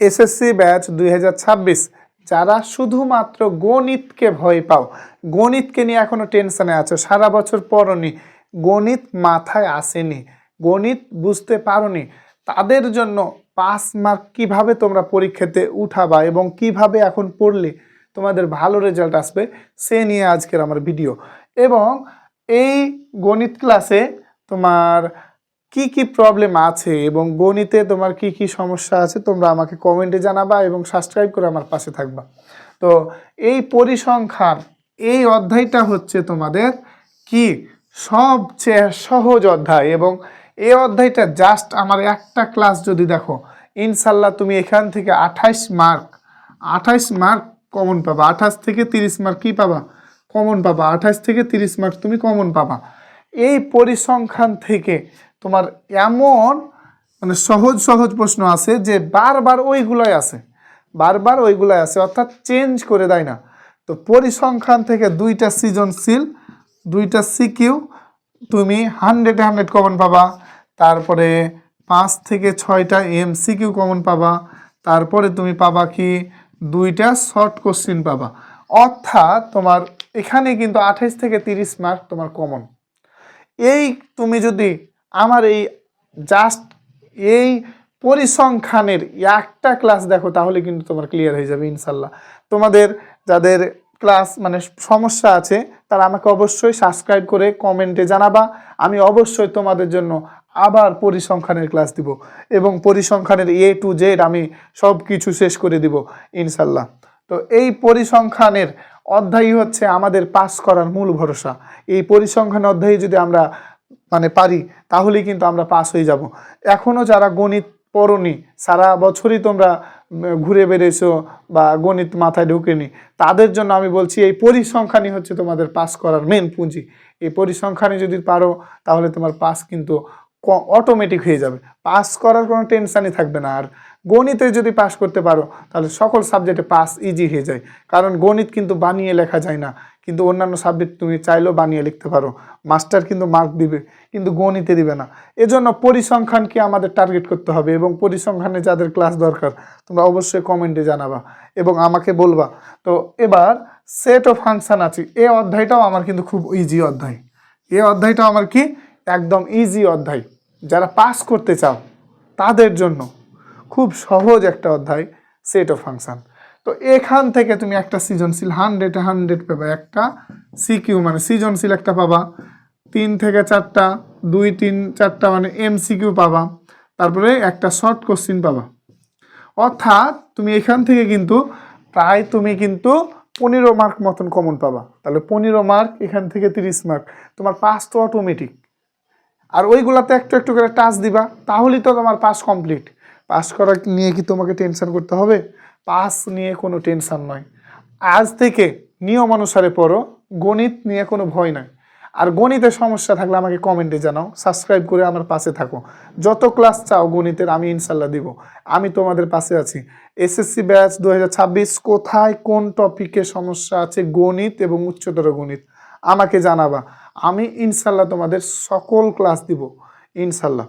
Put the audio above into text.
SSC batch দুই হাজার ছাব্বিশ, যারা শুধুমাত্র গণিতকে ভয় পাও, গণিতকে নিয়ে এখনও টেনশনে আছো, সারা বছর পড়নি, গণিত মাথায় আসেনি, গণিত বুঝতে পারোনি, তাদের জন্য পাস মার্ক কীভাবে তোমরা পরীক্ষাতে উঠাবা এবং কীভাবে এখন পড়লে তোমাদের ভালো রেজাল্ট আসবে, সে নিয়ে আজকের আমার ভিডিও। এবং এই গণিত ক্লাসে তোমার কি কি প্রবলেম আছে এবং গণিতে তোমার কি কি সমস্যা আছে তোমরা আমাকে কমেন্টে জানাবা এবং সাবস্ক্রাইব করে আমার পাশে থাকবা। তো এই পরিসংখ্যান, এই অধ্যায়টা হচ্ছে তোমাদের কি সবচেয়ে সহজ অধ্যায় এবং এই অধ্যায়টা জাস্ট আমার একটা ক্লাস যদি দেখো ইনশাল্লাহ তুমি এখান থেকে আঠাইশ মার্ক আঠাইশ মার্ক কমন পাবা। আঠাশ থেকে তিরিশ মার্ক কি পাবা? কমন পাবা। আঠাশ থেকে তিরিশ মার্ক তুমি কমন পাবা। এই পরিসংখ্যান থেকে তোমার এমন মানে সহজ সহজ প্রশ্ন আছে যে বারবার ওইগুলোই আছে। বারবার ওইগুলোই আছে, অর্থাৎ চেঞ্জ করে দেয় না। তো পরিসংখ্যান থেকে দুইটা সৃজনশীল, দুইটা সিকিউ, তুমি হান্ড্রেড হান্ড্রেড কমন পাবা। তারপরে পাঁচ থেকে ছয়টা এম সিকিউ কমন পাবা। তারপরে তুমি পাবা কি? দুইটা শর্ট কোশ্চিন পাবা। অর্থাৎ তোমার এখানে কিন্তু আঠাইশ থেকে তিরিশ মার্ক তোমার কমন এই তুমি যদি আমার এই জাস্ট এই পরিসংখ্যানের একটা ক্লাস দেখো, তাহলে কিন্তু তোমার ক্লিয়ার হয়ে যাবে ইনশাল্লাহ। তোমাদের যাদের ক্লাস মানে সমস্যা আছে, তারা আমাকে অবশ্যই সাবস্ক্রাইব করে কমেন্টে জানাবা। আমি অবশ্যই তোমাদের জন্য আবার পরিসংখ্যানের ক্লাস দিব এবং পরিসংখ্যানের এ টু জেড আমি সব কিছু শেষ করে দিব ইনশাল্লাহ। তো এই পরিসংখ্যানের অধ্যায়ই হচ্ছে আমাদের পাস করার মূল ভরসা। এই পরিসংখ্যান অধ্যায়ে যদি আমরা মানে পারি, তাহলেই কিন্তু আমরা পাস হয়ে যাব। এখনও যারা গণিত পড়নি, সারা বছরই তোমরা ঘুরে বেড়েছো বা গণিত মাথায় ঢুকেনি, তাদের জন্য আমি বলছি এই পরিসংখ্যানই হচ্ছে তোমাদের পাস করার মেন পুঁজি। এই পরিসংখ্যানে যদি পারো, তাহলে তোমার পাস কিন্তু অটোমেটিক হয়ে যাবে। পাস করার কোনো টেনশানই থাকবে না। আর গণিতে যদি পাস করতে পারো, তাহলে সকল সাবজেক্টে পাস ইজি হয়ে যায়। কারণ গণিত কিন্তু বানিয়ে লেখা যায় না। কিন্তু অন্যান্য সাবজেক্ট তুমি চাইলেও বানিয়ে লিখতে পারো। মাস্টার কিন্তু মার্ক দিবে, কিন্তু গণিতে দিবে না। এজন্য পরিসংখ্যানকে আমাদের টার্গেট করতে হবে এবং পরিসংখ্যানে যাদের ক্লাস দরকার, তোমরা অবশ্যই কমেন্টে জানাবা এবং আমাকে বলবা। তো এবার সেট অফ ফাংশন আছে। এ অধ্যায়টাও আমার কিন্তু খুব ইজি অধ্যায়। এ অধ্যায়টাও আমার কি? একদম ইজি অধ্যায়। যারা পাস করতে চাও, তাদের জন্য খুব সহজ একটা অধ্যায় সেট অফ ফাংশন তো এখান থেকে তুমি একটা সৃজনশীল হান্ড্রেড হান্ড্রেড পাবা। একটা সিকিউ মানে সৃজনশীল একটা পাবা। তিন থেকে চারটা, দুই, তিন, চারটা মানে এম সিকিউ পাবা। তারপরে একটা শর্ট কোশ্চিন পাবা। অর্থাৎ তুমি এখান থেকে কিন্তু প্রায় তুমি কিন্তু পনেরো মার্ক মতন কমন পাবা। তাহলে পনেরো মার্ক এখান থেকে তিরিশ মার্ক তোমার পাস তো অটোমেটিক আর ওইগুলাতে একটু একটু করে টাচ দিবা। তাহলেই তো তোমার পাস কমপ্লিট পাস করা নিয়ে কি তোমাকে টেনশন করতে হবে? পাস নিয়ে কোনো টেনশন নয় আজ থেকে নিয়ম অনুসারে পড়ো, গণিত নিয়ে কোনো ভয় নাই। আর গণিতের সমস্যা থাকলে আমাকে কমেন্টে জানাও, সাবস্ক্রাইব করে আমার পাশে থাকো। যত ক্লাস চাও গণিতের, আমি ইনশাল্লাহ দিব। আমি তোমাদের পাশে আছি। এসএসসি ব্যাচ দু হাজার ছাব্বিশ, কোথায় কোন টপিকে সমস্যা আছে? গণিত এবং উচ্চতর গণিত। আমাকে জানাবা। আমি ইনশাল্লাহ তোমাদের সকল ক্লাস দিব। ইনশাল্লাহ।